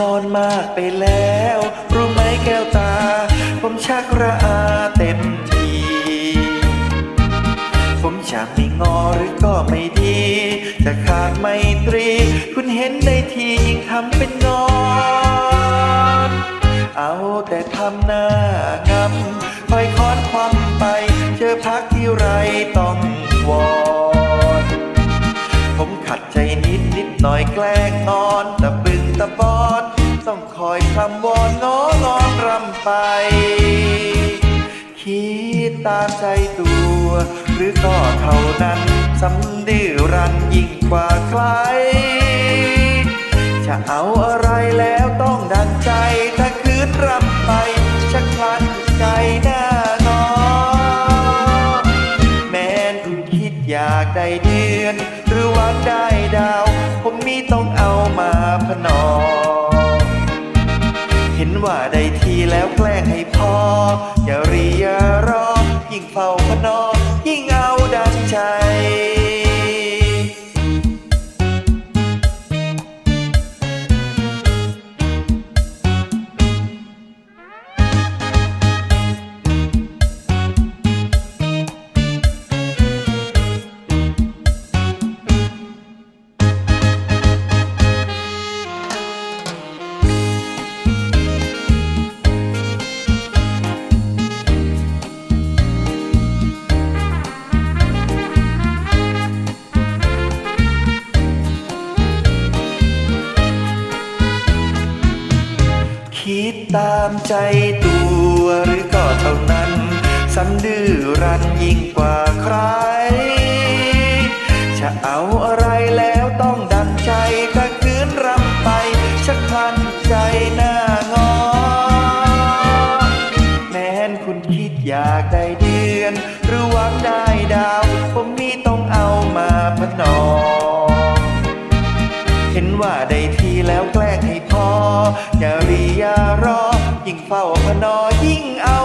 นอนมากไปแล้ว รู้ไหมแก้วตา ผมชักระอาเต็มทีผมจะไม่งอหรือก็ไม่ดี จะขาดไมตรี คุณเห็นได้ทียิ่งทำเป็นงอนเอาแต่ทำหน้างำคอยค้อนความไป เจอพักที่ไรต้องวอนผมขัดใจนิดนิดหน่อยแกล้ง ตามใจตัว หรือก็เท่านั้นสำดื้อรันยิ่งกว่าใคร จะเอาอะไรแล้วต้องดังใจ ถ้าคืนรำไปชักพลันใจแน่นอนแม้นคุณคิดอยากได้เดือน หรือหวังได้ดาว ผมมีต้องเอามาพนอเห็นว่าได้ทีแล้วแกล้งให้พออย่ารีอย่ารอ ยิ่งเฝ้าพนอยิ่งเอาดังใจ คิดตามใจตัวหรือก็เท่านั้นสันดื้อรันยิ่งกว่าใคร จะเอาอะไรแล้วต้องดันใจถ้าคืนรำไป ชักพันใจหน้างอ แม้นคุณคิดอยากได้ นว่าได้ทีแล้วแกล้งให้พออย่ารีอย่ารอ ยิ่งเฝ้าพนอยิ่งเอา